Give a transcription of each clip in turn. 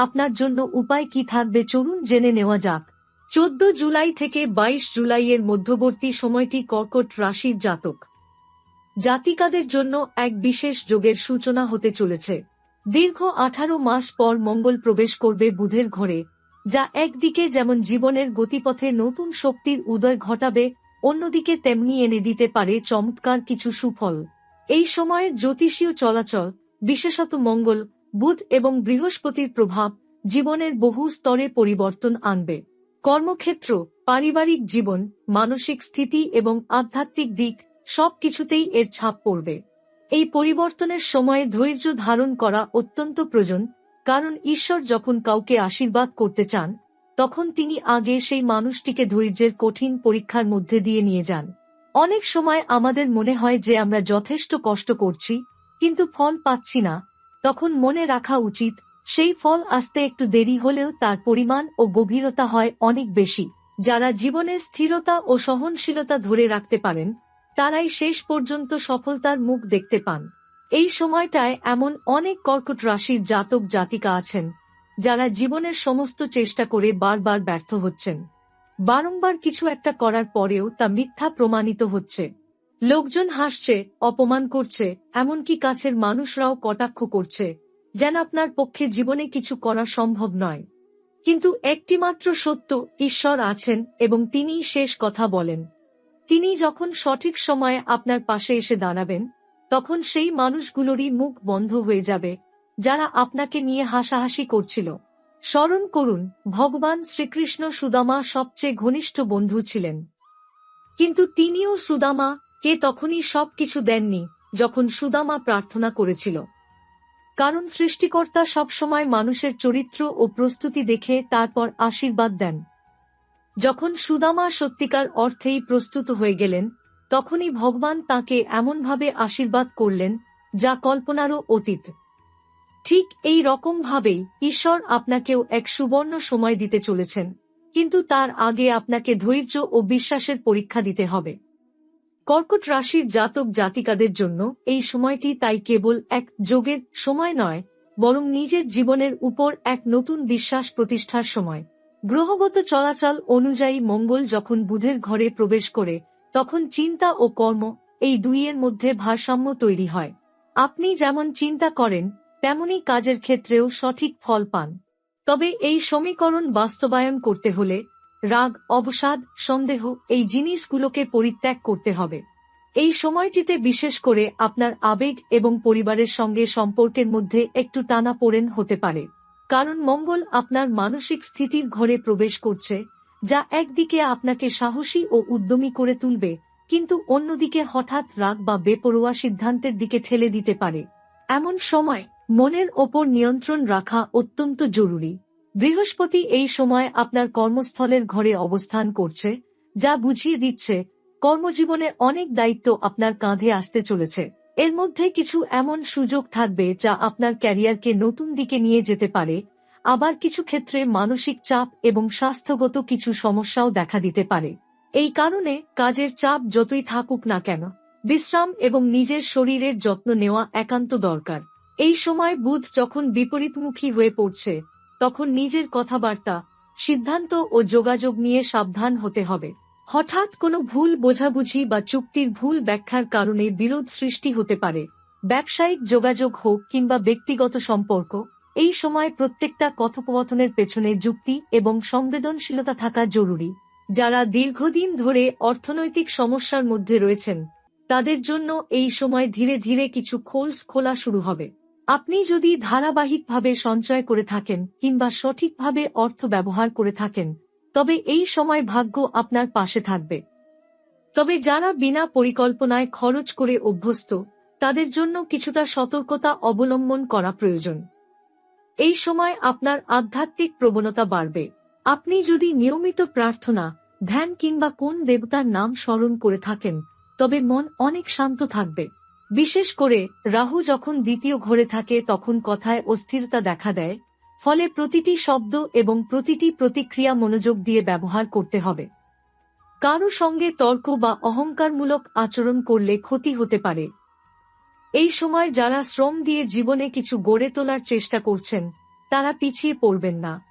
আপনার জন্য উপায় কি থাকবে চলুন জেনে নেওয়া যাক। চোদ্দ জুলাই থেকে ২২ জুলাইয়ের মধ্যবর্তী সময়টি কর্কট রাশির জাতক। জাতিকাদের জন্য এক বিশেষ যোগের সূচনা হতে চলেছে। দীর্ঘ আঠারো মাস পর মঙ্গল প্রবেশ করবে বুধের ঘরে, যা একদিকে যেমন জীবনের গতিপথে নতুন শক্তির উদয় ঘটাবে, অন্যদিকে তেমনি এনে দিতে পারে চমৎকার কিছু সুফল। এই সময়ের জ্যোতিষীয় চলাচল, বিশেষত মঙ্গল বুধ এবং বৃহস্পতির প্রভাব জীবনের বহু স্তরে পরিবর্তন আনবে। কর্মক্ষেত্র, পারিবারিক জীবন, মানসিক স্থিতি এবং আধ্যাত্মিক দিক সবকিছুতেই এর ছাপ পড়বে। এই পরিবর্তনের সময়ে ধৈর্য ধারণ করা অত্যন্ত প্রয়োজন, কারণ ঈশ্বর যখন কাউকে আশীর্বাদ করতে চান, তখন তিনি আগে সেই মানুষটিকে ধৈর্যের কঠিন পরীক্ষার মধ্যে দিয়ে নিয়ে যান। অনেক সময় আমাদের মনে হয় যে আমরা যথেষ্ট কষ্ট করছি, কিন্তু ফল পাচ্ছি না তখন মনে রাখা উচিত, সেই ফল আসতে একটু দেরি হলেও তার পরিমাণ ও গভীরতা হয় অনেক বেশি। যারা জীবনে স্থিরতা ও সহনশীলতা ধরে রাখতে পারেন, তারাই শেষ পর্যন্ত সফলতার মুখ দেখতে পান। এই সময়টায় এমন অনেক কর্কট রাশির জাতক জাতিকা আছেন, যারা জীবনের সমস্ত চেষ্টা করে বারবার ব্যর্থ হচ্ছেন। বারংবার কিছু একটা করার পরেও তা মিথ্যা প্রমাণিত হচ্ছে। লোকজন হাসছে, অপমান করছে, এমনকি কাছের মানুষরাও কটাক্ষ করছে, যেন আপনার পক্ষে জীবনে কিছু করা সম্ভব নয়। কিন্তু একটিমাত্র সত্য, ঈশ্বর আছেন এবং তিনিই শেষ কথা বলেন। তিনি যখন সঠিক সময়ে আপনার পাশে এসে দাঁড়াবেন, তখন সেই মানুষগুলোরই মুখ বন্ধ হয়ে যাবে, যারা আপনাকে নিয়ে হাসাহাসি করছিল। স্মরণ করুন, ভগবান শ্রীকৃষ্ণ সুদামা সবচেয়ে ঘনিষ্ঠ বন্ধু ছিলেন। কিন্তু তিনিও সুদামা কে তখনই সবকিছু দেননি, যখন সুদামা প্রার্থনা করেছিল। কারণ সৃষ্টিকর্তা সবসময় মানুষের চরিত্র ও প্রস্তুতি দেখে তারপর আশীর্বাদ দেন। যখন সুদামা সত্যিকার অর্থেই প্রস্তুত হয়ে গেলেন, তখনই ভগবান তাকে এমনভাবে আশীর্বাদ করলেন, যা কল্পনারও অতীত। ঠিক এই রকম ভাবেই ঈশ্বর আপনাকেও এক সুবর্ণ সময় দিতে চলেছেন, কিন্তু তার আগে আপনাকে ধৈর্য ও বিশ্বাসের পরীক্ষা দিতে হবে। কর্কট রাশির জাতক জাতিকাদের জন্য এই সময়টি তাই কেবল এক যোগের সময় নয়, বরং নিজের জীবনের উপর এক নতুন বিশ্বাস প্রতিষ্ঠার সময়। গ্রহগত চলাচল অনুযায়ী মঙ্গল যখন বুধের ঘরে প্রবেশ করে, তখন চিন্তা ও কর্ম এই দুইয়ের মধ্যে ভারসাম্য তৈরি হয়। আপনি যেমন চিন্তা করেন, তেমনি কাজের ক্ষেত্রেও সঠিক ফল পান। তবে এই সমীকরণ বাস্তবায়ন করতে হলে রাগ, অবসাদ, সন্দেহ এই জিনিসগুলোকে পরিত্যাগ করতে হবে। এই সময়টিতে বিশেষ করে আপনার আবেগ এবং পরিবারের সঙ্গে সম্পর্কের মধ্যে একটু টানা পড়েন হতে পারে। কারণ মঙ্গল আপনার মানসিক স্থিতির ঘরে প্রবেশ করছে, যা একদিকে আপনাকে সাহসী ও উদ্যমী করে তুলবে, কিন্তু অন্যদিকে হঠাৎ রাগ বা বেপরোয়া সিদ্ধান্তের দিকে ঠেলে দিতে পারে। এমন সময় মনের ওপর নিয়ন্ত্রণ রাখা অত্যন্ত জরুরি। বৃহস্পতি এই সময় আপনার কর্মস্থলের ঘরে অবস্থান করছে, যা বুঝিয়ে দিচ্ছে, কর্মজীবনে অনেক দায়িত্ব আপনার কাঁধে আসতে চলেছে। এর মধ্যে কিছু এমন সুযোগ থাকবে যা আপনার ক্যারিয়ারকে নতুন দিকে নিয়ে যেতে পারে, আবার কিছু ক্ষেত্রে মানসিক চাপ এবং স্বাস্থ্যগত কিছু সমস্যাও দেখা দিতে পারে। এই কারণে কাজের চাপ যতই থাকুক না কেন, বিশ্রাম এবং নিজের শরীরের যত্ন নেওয়া একান্ত দরকার। এই সময় বুধ যখন বিপরীতমুখী হয়ে পড়ছে তখন নিজের কথাবার্তা, সিদ্ধান্ত ও যোগাযোগ নিয়ে সাবধান হতে হবে। হঠাৎ কোনো ভুল বোঝাবুঝি বা চুক্তির ভুল ব্যাখ্যার কারণে বিরোধ সৃষ্টি হতে পারে। ব্যবসায়িক যোগাযোগ হোক কিংবা ব্যক্তিগত সম্পর্ক, এই সময় প্রত্যেকটা কথোপকথনের পেছনে যুক্তি এবং সংবেদনশীলতা থাকা জরুরি। যারা দীর্ঘদিন ধরে অর্থনৈতিক সমস্যার মধ্যে রয়েছেন, তাদের জন্য এই সময় ধীরে ধীরে কিছু খোলস খোলা শুরু হবে। আপনি যদি ধারাবাহিকভাবে সঞ্চয় করে থাকেন কিংবা সঠিকভাবে অর্থ ব্যবহার করে থাকেন, তবে এই সময় ভাগ্য আপনার পাশে থাকবে। তবে যারা বিনা পরিকল্পনায় খরচ করে অভ্যস্ত, তাদের জন্য কিছুটা সতর্কতা অবলম্বন করা প্রয়োজন। এই সময় আপনার আধ্যাত্মিক প্রবণতা বাড়বে। আপনি যদি নিয়মিত প্রার্থনা, ধ্যান কিংবা কোন দেবতার নাম স্মরণ করে থাকেন, তবে মন অনেক শান্ত থাকবে। বিশেষ করে রাহু যখন দ্বিতীয় ঘরে থাকে, তখন কথায় অস্থিরতা দেখা দেয়, ফলে প্রতিটি শব্দ এবং প্রতিটি প্রতিক্রিয়া মনোযোগ দিয়ে ব্যবহার করতে হবে। কারও সঙ্গে তর্ক বা অহংকারমূলক আচরণ করলে ক্ষতি হতে পারে। এই সময় যারা শ্রম দিয়ে জীবনে কিছু গড়ে তোলার চেষ্টা করছেন, তারা পিছিয়ে পড়বেন না।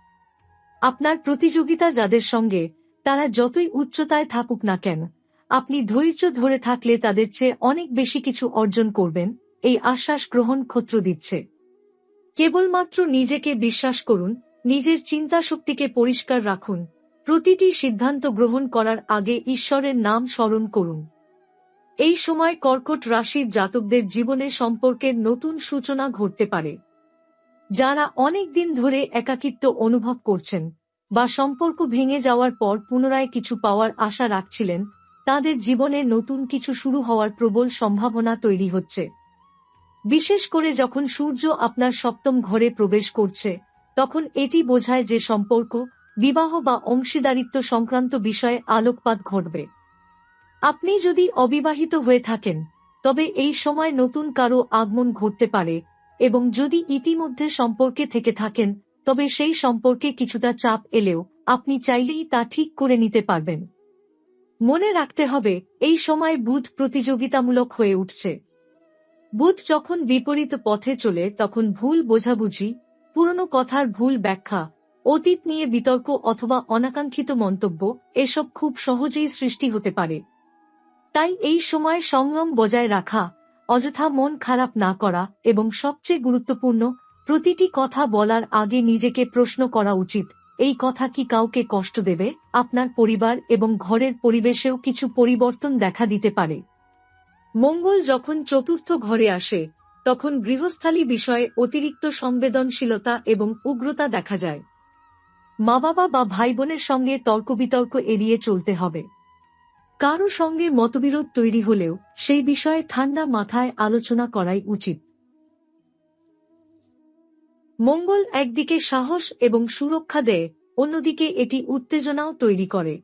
আপনার প্রতিযোগিতা যাদের সঙ্গে, তারা যতই উচ্চতায় থাকুক না কেন আপনি ধৈর্য ধরে থাকলে তাদের চেয়ে অনেক বেশি কিছু অর্জন করবেন, এই আশ্বাস গ্রহণ ক্ষত্র দিচ্ছে। কেবলমাত্র নিজেকে বিশ্বাস করুন, নিজের চিন্তা শক্তিকে পরিষ্কার রাখুন, প্রতিটি সিদ্ধান্ত গ্রহণ করার আগে ঈশ্বরের নাম স্মরণ করুন। এই সময় কর্কট রাশির জাতকদের জীবনে সম্পর্কের নতুন সূচনা ঘটতে পারে। যারা অনেক দিন ধরে একাকিত্ব অনুভব করছেন বা সম্পর্ক ভেঙে যাওয়ার পর পুনরায় কিছু পাওয়ার আশা রাখছিলেন তাদের জীবনে নতুন কিছু শুরু হওয়ার প্রবল সম্ভাবনা তৈরি হচ্ছে। বিশেষ করে যখন সূর্য আপনার সপ্তম ঘরে প্রবেশ করছে, তখন এটি বোঝায় যে সম্পর্ক, বিবাহ বা অংশীদারিত্ব সংক্রান্ত বিষয়ে আলোকপাত ঘটবে। আপনি যদি অবিবাহিত হয়ে থাকেন, তবে এই সময় নতুন কারও আগমন ঘটতে পারে এবং যদি ইতিমধ্যে সম্পর্কে থেকে থাকেন, তবে সেই সম্পর্কে কিছুটা চাপ এলেও আপনি চাইলেই তা ঠিক করে নিতে পারবেন। মনে রাখতে হবে, এই সময় বুধ প্রতিযোগিতামূলক হয়ে উঠছে। বুধ যখন বিপরীত পথে চলে, তখন ভুল বোঝাবুঝি, পুরনো কথার ভুল ব্যাখ্যা, অতীত নিয়ে বিতর্ক অথবা অনাকাঙ্ক্ষিত মন্তব্য, এসব খুব সহজেই সৃষ্টি হতে পারে। তাই এই সময় সংযম বজায় রাখা, অযথা মন খারাপ না করা এবং সবচেয়ে গুরুত্বপূর্ণ, প্রতিটি কথা বলার আগে নিজেকে প্রশ্ন করা উচিত। এই কথা কি কাউকে কষ্ট দেবে? আপনার পরিবার এবং ঘরের পরিবেশেও কিছু পরিবর্তন দেখা দিতে পারে। মঙ্গল যখন চতুর্থ ঘরে আসে, তখন গৃহস্থালী বিষয়ে অতিরিক্ত সংবেদনশীলতা এবং উগ্রতা দেখা যায়। মা বাবা বা ভাই বোনের সঙ্গে তর্ক বিতর্ক এড়িয়ে চলতে হবে। কারও সঙ্গে মতবিরোধ তৈরি হলেও সেই বিষয়ে ঠান্ডা মাথায় আলোচনা করাই উচিত। মঙ্গল একদিকে সাহস এবং সুরক্ষা দেয়, অন্যদিকে এটি উত্তেজনাও তৈরি করে।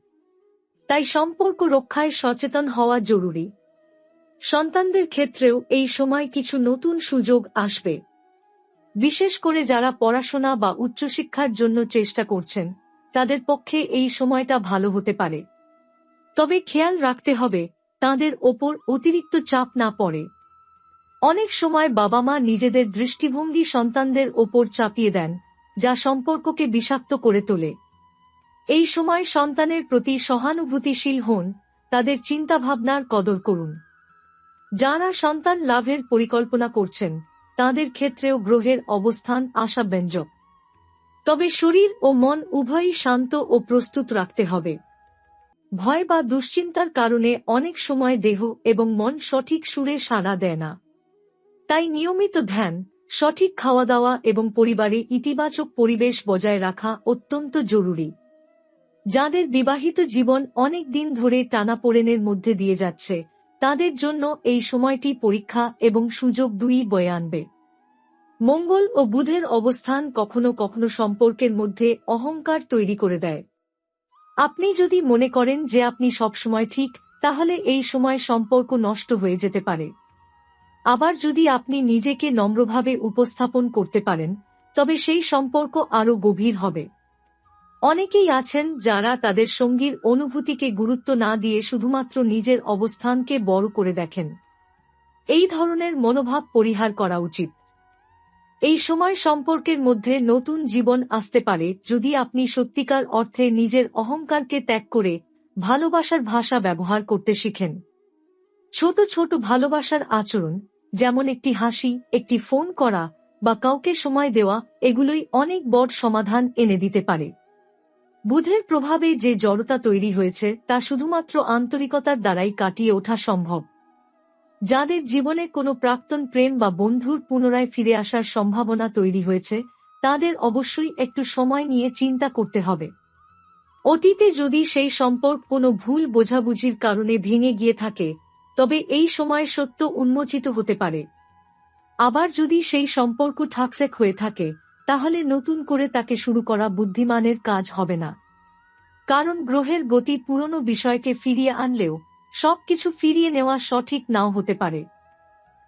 তাই সম্পর্ক রক্ষায় সচেতন হওয়া জরুরি। সন্তানদের ক্ষেত্রেও এই সময় কিছু নতুন সুযোগ আসবে। বিশেষ করে যারা পড়াশোনা বা উচ্চশিক্ষার জন্য চেষ্টা করছেন, তাদের পক্ষে এই সময়টা ভালো হতে পারে। তবে খেয়াল রাখতে হবে, তাদের ওপর অতিরিক্ত চাপ না পড়ে। অনেক সময় বাবা মা নিজেদের দৃষ্টিভঙ্গি সন্তানদের ওপর চাপিয়ে দেন, যা সম্পর্ককে বিষাক্ত করে তোলে। এই সময় সন্তানের প্রতি সহানুভূতিশীল হন, তাদের চিন্তাভাবনার কদর করুন। যারা সন্তান লাভের পরিকল্পনা করছেন, তাদের ক্ষেত্রেও গ্রহের অবস্থান আশাব্যঞ্জক। তবে শরীর ও মন উভয়ই শান্ত ও প্রস্তুত রাখতে হবে। ভয় বা দুশ্চিন্তার কারণে অনেক সময় দেহ এবং মন সঠিক সুরে সাড়া দেয় না। তাই নিয়মিত ধ্যান, সঠিক খাওয়া দাওয়া এবং পরিবারে ইতিবাচক পরিবেশ বজায় রাখা অত্যন্ত জরুরি। যাদের বিবাহিত জীবন অনেক দিন ধরে টানাপোড়েনের মধ্যে দিয়ে যাচ্ছে, তাদের জন্য এই সময়টি পরীক্ষা এবং সুযোগ দুই বয়ে আনবে। মঙ্গল ও বুধের অবস্থান কখনো কখনো সম্পর্কের মধ্যে অহংকার তৈরি করে দেয়। আপনি যদি মনে করেন যে আপনি সবসময় ঠিক, তাহলে এই সময় সম্পর্ক নষ্ট হয়ে যেতে পারে। আবার যদি আপনি নিজেকে নম্রভাবে উপস্থাপন করতে পারেন, তবে সেই সম্পর্ক আরও গভীর হবে। অনেকেই আছেন যারা তাদের সঙ্গীর অনুভূতিকে গুরুত্ব না দিয়ে শুধুমাত্র নিজের অবস্থানকে বড় করে দেখেন। এই ধরনের মনোভাব পরিহার করা উচিত। এই সময় সম্পর্কের মধ্যে নতুন জীবন আসতে পারে যদি আপনি সত্যিকার অর্থে নিজের অহংকারকে ত্যাগ করে ভালোবাসার ভাষা ব্যবহার করতে শিখেন। ছোট ছোট ভালোবাসার আচরণ যেমন একটি হাসি, একটি ফোন করা, বা কাউকে সময় দেওয়া, এগুলোই অনেক বড় সমাধান এনে দিতে পারে। বুধের প্রভাবে যে জড়তা তৈরি হয়েছে, তা শুধুমাত্র আন্তরিকতার দ্বারাই কাটিয়ে ওঠা সম্ভব। যাদের জীবনে কোনো প্রাক্তন প্রেম বা বন্ধুর পুনরায় ফিরে আসার সম্ভাবনা তৈরি হয়েছে, তাদের অবশ্যই একটু সময় নিয়ে চিন্তা করতে হবে। অতীতে যদি সেই সম্পর্ক কোনো ভুল বোঝাবুঝির কারণে ভেঙে গিয়ে থাকে তবে এই সময় সত্য উন্মোচিত হতে পারে। আবার যদি সেই সম্পর্ক ঠাকসেক হয়ে থাকে, তাহলে নতুন করে তাকে শুরু করা বুদ্ধিমানের কাজ হবে না। কারণ গ্রহের গতি পুরনো বিষয়কে ফিরিয়ে আনলেও, সবকিছু ফিরিয়ে নেওয়া সঠিক নাও হতে পারে।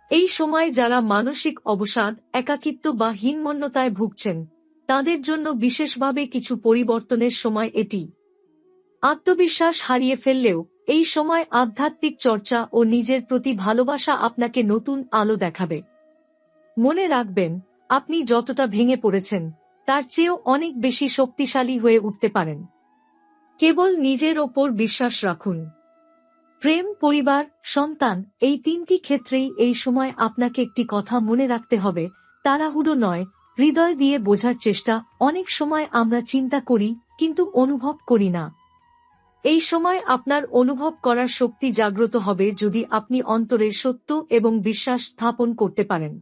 এই সময় যারা মানসিক অবসাদ, একাকিত্ব বা হীনমন্যতায় ভুগছেন, তাদের জন্য বিশেষভাবে কিছু পরিবর্তনের সময় এটি। আত্মবিশ্বাস হারিয়ে ফেললেও এই সময় আধ্যাত্মিক চর্চা ও নিজের প্রতি ভালোবাসা আপনাকে নতুন আলো দেখাবে। মনে রাখবেন, আপনি যতটা ভেঙে পড়েছেন, তার চেয়েও অনেক বেশি শক্তিশালী হয়ে উঠতে পারেন। কেবল নিজের ওপর বিশ্বাস রাখুন। প্রেম, পরিবার, সন্তান এই তিনটি ক্ষেত্রেই এই সময় আপনাকে একটি কথা মনে রাখতে হবে, তাড়াহুড়ো নয়, হৃদয় দিয়ে বোঝার চেষ্টা, অনেক সময় আমরা চিন্তা করি কিন্তু অনুভব করি না। এই সময় আপনার অনুভব করার শক্তি জাগ্রত হবে যদি আপনি অন্তরে সত্য এবং বিশ্বাস স্থাপন করতে পারেন।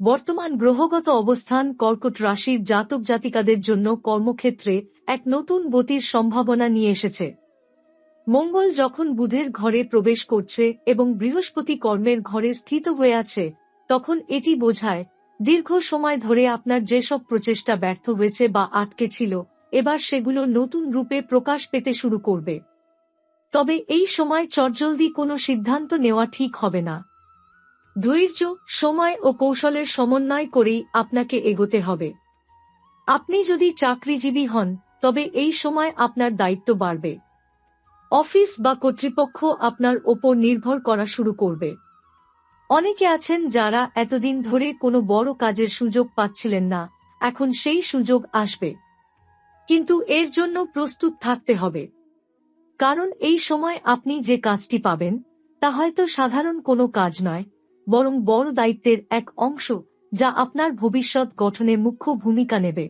বর্তমান গ্রহগত অবস্থান কর্কট রাশির জাতক জাতিকাদের জন্য কর্মক্ষেত্রে এক নতুন গতির সম্ভাবনা নিয়ে এসেছে। মঙ্গল যখন বুধের ঘরে প্রবেশ করছে এবং বৃহস্পতি কর্মের ঘরে স্থিত হয়ে আছে, তখন এটি বোঝায় দীর্ঘ সময় ধরে আপনার যেসব প্রচেষ্টা ব্যর্থ হয়েছে বা আটকে ছিল এবার সেগুলো নতুন রূপে প্রকাশ পেতে শুরু করবে। তবে এই সময় চটজলদি কোনো সিদ্ধান্ত নেওয়া ঠিক হবে না। ধৈর্য, সময় ও কৌশলের সমন্বয় করেই আপনাকে এগোতে হবে। আপনি যদি চাকরিজীবী হন, তবে এই সময় আপনার দায়িত্ব বাড়বে। অফিস বা কর্তৃপক্ষ আপনার ওপর নির্ভর করা শুরু করবে। অনেকে আছেন যারা এতদিন ধরে কোনো বড় কাজের সুযোগ পাচ্ছিলেন না, এখন সেই সুযোগ আসবে। কিন্তু এর জন্য প্রস্তুত থাকতে হবে। কারণ এই সময় আপনি যে কাজটি পাবেন, তা হয়তো সাধারণ কোনো কাজ নয়, বরং বড় দায়িত্বের এক অংশ যা আপনার ভবিষ্যৎ গঠনে মুখ্য ভূমিকা নেবে।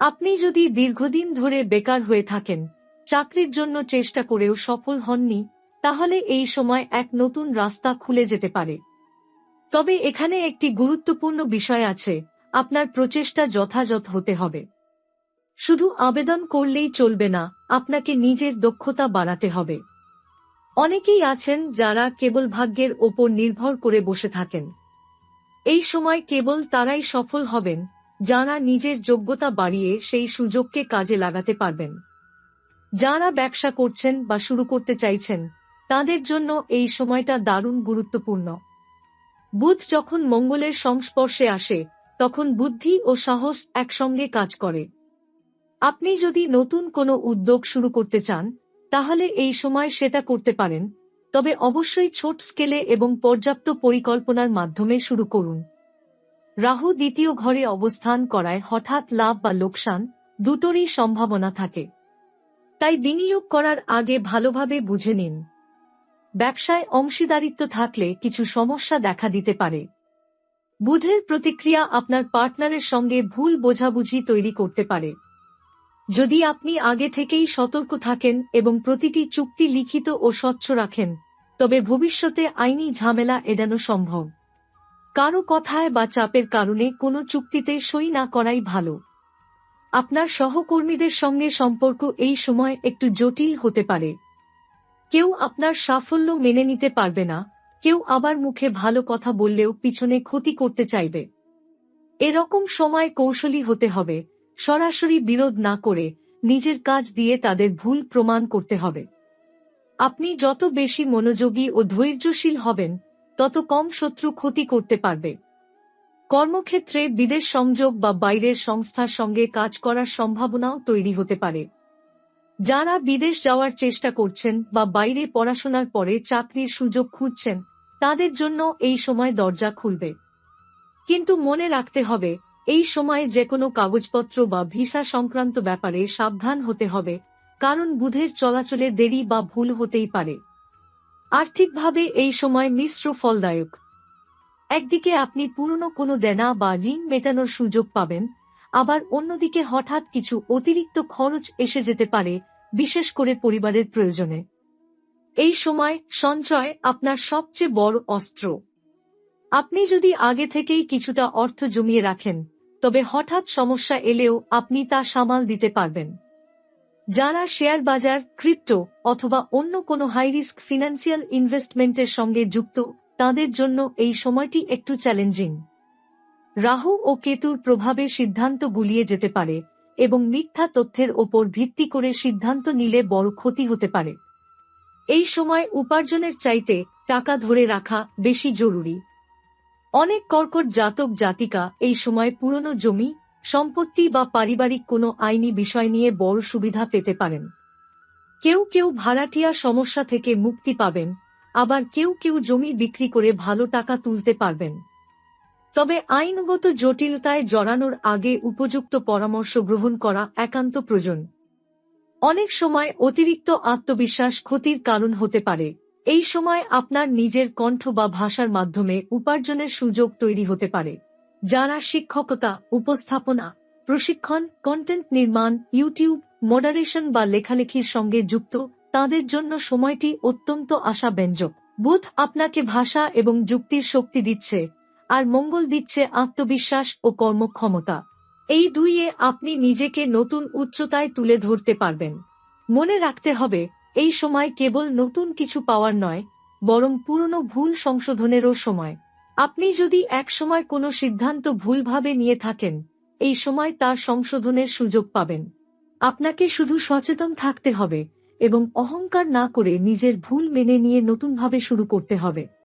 আপনি যদি দীর্ঘদিন ধরে বেকার হয়ে থাকেন, চাকরির জন্য চেষ্টা করেও সফল হননি, তাহলে এই সময় এক নতুন রাস্তা খুলে যেতে পারে। তবে এখানে একটি গুরুত্বপূর্ণ বিষয় আছে, আপনার প্রচেষ্টা যথাযথ হতে হবে। শুধু আবেদন করলেই চলবে না, আপনাকে নিজের দক্ষতা বাড়াতে হবে। অনেকেই আছেন যারা কেবল ভাগ্যের ওপর নির্ভর করে বসে থাকেন। এই সময় কেবল তারাই সফল হবেন, যারা নিজের যোগ্যতা বাড়িয়ে সেই সুযোগকে কাজে লাগাতে পারবেন। যারা ব্যবসা করছেন বা শুরু করতে চাইছেন, তাদের জন্য এই সময়টা দারুণ গুরুত্বপূর্ণ। বুধ যখন মঙ্গলের সংস্পর্শে আসে, তখন বুদ্ধি ও সাহস একসঙ্গে কাজ করে। আপনি যদি নতুন কোনো উদ্যোগ শুরু করতে চান, তাহলে এই সময় সেটা করতে পারেন, তবে অবশ্যই ছোট স্কেলে এবং পর্যাপ্ত পরিকল্পনার মাধ্যমে শুরু করুন। রাহু দ্বিতীয় ঘরে অবস্থান করায় হঠাৎ লাভ বা লোকসান দুটোরই সম্ভাবনা থাকে। তাই বিনিয়োগ করার আগে ভালোভাবে বুঝে নিন। ব্যবসায় অংশীদারিত্ব থাকলে কিছু সমস্যা দেখা দিতে পারে। বুধের প্রতিক্রিয়া আপনার পার্টনারের সঙ্গে ভুল বোঝাবুঝি তৈরি করতে পারে। যদি আপনি আগে থেকেই সতর্ক থাকেন এবং প্রতিটি চুক্তি লিখিত ও স্বচ্ছ রাখেন, তবে ভবিষ্যতে আইনি ঝামেলা এড়ানো সম্ভব। কারও কথায় বা চাপের কারণে কোনো চুক্তিতে সই না করাই ভালো। আপনার সহকর্মীদের সঙ্গে সম্পর্ক এই সময় একটু জটিল হতে পারে। কেউ আপনার সাফল্য মেনে নিতে পারবে না, কেউ আবার মুখে ভালো কথা বললেও পিছনে ক্ষতি করতে চাইবে। এরকম সময় কৌশলী হতে হবে। সরাসরি বিরোধ না করে নিজের কাজ দিয়ে তাদের ভুল প্রমাণ করতে হবে। আপনি যত বেশি মনোযোগী ও ধৈর্যশীল হবেন, তত কম শত্রু ক্ষতি করতে পারবে। কর্মক্ষেত্রে বিদেশ সংযোগ বা বাইরের সংস্থার সঙ্গে কাজ করার সম্ভাবনাও তৈরি হতে পারে। যারা বিদেশ যাওয়ার চেষ্টা করছেন বা বাইরে পড়াশোনার পরে চাকরির সুযোগ খুঁজছেন, তাদের জন্য এই সময় দরজা খুলবে। কিন্তু মনে রাখতে হবে এই সময় যে কোনো কাগজপত্র বা ভিসা সংক্রান্ত ব্যাপারে সাবধান হতে হবে, কারণ বুধের চলাচলে দেরি বা ভুল হতেই পারে। আর্থিকভাবে এই সময় মিশ্র ফলদায়ক। একদিকে আপনি পুরনো কোনো দেনা বা ঋণ মেটানোর সুযোগ পাবেন, আবার অন্যদিকে হঠাৎ কিছু অতিরিক্ত খরচ এসে যেতে পারে, বিশেষ করে পরিবারের প্রয়োজনে। এই সময় সঞ্চয় আপনার সবচেয়ে বড় অস্ত্র। আপনি যদি আগে থেকেই কিছুটা অর্থ জমিয়ে রাখেন তবে হঠাৎ সমস্যা এলেও আপনি তা সামাল দিতে পারবেন। যারা শেয়ার বাজার, ক্রিপ্টো অথবা অন্য কোনো হাই রিস্ক ফিনান্সিয়াল ইনভেস্টমেন্টের সঙ্গে যুক্ত, তাদের জন্য এই সময়টি একটু চ্যালেঞ্জিং। রাহু ও কেতুর প্রভাবে সিদ্ধান্ত গুলিয়ে যেতে পারে এবং মিথ্যা তথ্যের ওপর ভিত্তি করে সিদ্ধান্ত নিলে বড় ক্ষতি হতে পারে। এই সময় উপার্জনের চাইতে টাকা ধরে রাখা বেশি জরুরি। অনেক কর্কট জাতক জাতিকা এই সময় পুরনো জমি, সম্পত্তি বা পারিবারিক কোনো আইনি বিষয় নিয়ে বড় সুবিধা পেতে পারেন। কেউ কেউ ভাড়াটিয়া সমস্যা থেকে মুক্তি পাবেন, আবার কেউ কেউ জমি বিক্রি করে ভালো টাকা তুলতে পারবেন। তবে আইনগত জটিলতায় জড়ানোর আগে উপযুক্ত পরামর্শ গ্রহণ করা একান্ত প্রয়োজন। অনেক সময় অতিরিক্ত আত্মবিশ্বাস ক্ষতির কারণ হতে পারে। এই সময় আপনার নিজের কণ্ঠ বা ভাষার মাধ্যমে উপার্জনের সুযোগ তৈরি হতে পারে। যারা শিক্ষকতা, উপস্থাপনা, প্রশিক্ষণ কন্টেন্ট নির্মাণ ইউটিউব মডারেশন বা লেখালেখির সঙ্গে যুক্ত, তাদের জন্য সময়টি অত্যন্ত আশাব্যঞ্জক। বুধ আপনাকে ভাষা এবং যুক্তির শক্তি দিচ্ছে, আর মঙ্গল দিচ্ছে আত্মবিশ্বাস ও কর্মক্ষমতা। এই দুইয়ে আপনি নিজেকে নতুন উচ্চতায় তুলে ধরতে পারবেন। মনে রাখতে হবে এই সময় কেবল নতুন কিছু পাওয়ার নয়, বরং পুরনো ভুল সংশোধনেরও সময়। আপনি যদি এক সময় কোনো সিদ্ধান্ত ভুলভাবে নিয়ে থাকেন, এই সময় তার সংশোধনের সুযোগ পাবেন। আপনাকে শুধু সচেতন থাকতে হবে এবং অহংকার না করে নিজের ভুল মেনে নিয়ে নতুনভাবে শুরু করতে হবে।